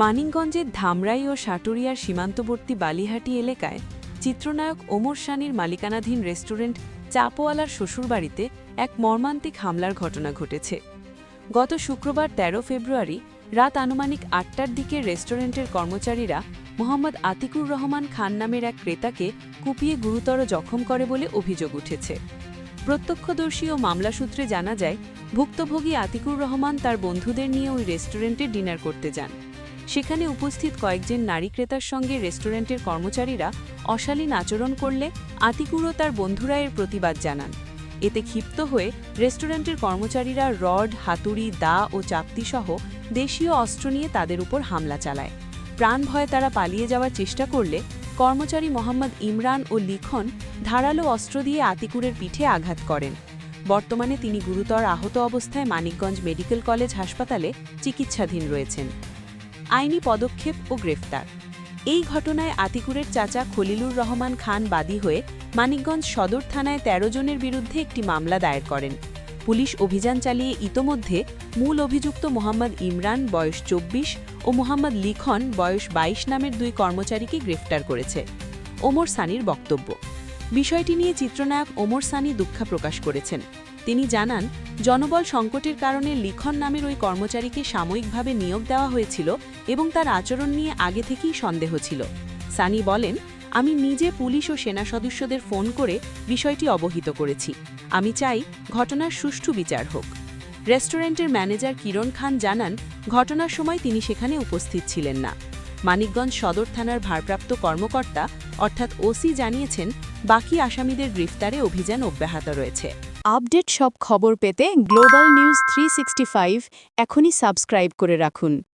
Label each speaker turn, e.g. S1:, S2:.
S1: মানিকগঞ্জের ধামরাই ও সাটুরিয়ার সীমান্তবর্তী বালিহাটি এলাকায় চিত্রনায়ক ওমর শানির মালিকানাধীন রেস্টুরেন্ট চাপোয়ালার শ্বশুরবাড়িতে এক মর্মান্তিক হামলার ঘটনা ঘটেছে। গত শুক্রবার ১৩ ফেব্রুয়ারি রাত আনুমানিক আটটার দিকে রেস্টুরেন্টের কর্মচারীরা মোহাম্মদ আতিকুর রহমান খান নামের এক ক্রেতাকে কুপিয়ে গুরুতর জখম করে বলে অভিযোগ উঠেছে। প্রত্যক্ষদর্শী ও মামলা সূত্রে জানা যায়, ভুক্তভোগী আতিকুর রহমান তার বন্ধুদের নিয়ে ওই রেস্টুরেন্টে ডিনার করতে যান। সেখানে উপস্থিত কয়েকজন নারী ক্রেতার সঙ্গে রেস্টুরেন্টের কর্মচারীরা অশালীন আচরণ করলে আতিকুরও তার বন্ধুরা এর প্রতিবাদ জানান। এতে ক্ষিপ্ত হয়ে রেস্টুরেন্টের কর্মচারীরা রড, হাতুড়ি, দা ও চাকতিসহ দেশীয় অস্ত্র নিয়ে তাদের উপর হামলা চালায়। প্রাণ ভয়ে তারা পালিয়ে যাওয়ার চেষ্টা করলে কর্মচারী মোহাম্মদ ইমরান ও লিখন ধারালো অস্ত্র দিয়ে আতিকুরের পিঠে আঘাত করেন। বর্তমানে তিনি গুরুতর আহত অবস্থায় মানিকগঞ্জ মেডিকেল কলেজ হাসপাতালে চিকিৎসাধীন রয়েছেন। আইনি পদক্ষেপ ও গ্রেফতার। এই ঘটনায় আতিকুরের চাচা খলিলুর রহমান খান বাদী হয়ে মানিকগঞ্জ সদর থানায় ১৩ জনের বিরুদ্ধে একটি মামলা দায়ের করেন। পুলিশ অভিযান চালিয়ে ইতোমধ্যে মূল অভিযুক্ত মোহাম্মদ ইমরান বয়স চব্বিশ ও মোহাম্মদ লিখন বয়স ২২ নামের দুই কর্মচারীকে গ্রেফতার করেছে। ওমর সানির বক্তব্য। বিষয়টি নিয়ে চিত্রনায়ক ওমর সানি দুঃখ প্রকাশ করেছেন। তিনি জানান, জনবল সংকটের কারণে লিখন নামের ওই কর্মচারীকে সাময়িকভাবে নিয়োগ দেওয়া হয়েছিল এবং তার আচরণ নিয়ে আগে থেকেই সন্দেহ ছিল। সানি বলেন, আমি নিজে পুলিশ ও সেনা সদস্যদের ফোন করে বিষয়টি অবহিত করেছি। আমি চাই ঘটনার সুষ্ঠু বিচার হোক। রেস্টুরেন্টের ম্যানেজার কিরণ খান জানান, ঘটনার সময় তিনি সেখানে উপস্থিত ছিলেন না। মানিকগঞ্জ সদর থানার ভারপ্রাপ্ত কর্মকর্তা, অর্থাৎ ওসি জানিয়েছেন, বাকি আসামিদের গ্রেফতারে অভিযান অব্যাহত রয়েছে।
S2: আপডেট সব খবর পেতে গ্লোবাল নিউজ থ্রি এখনই সাবস্ক্রাইব করে রাখুন।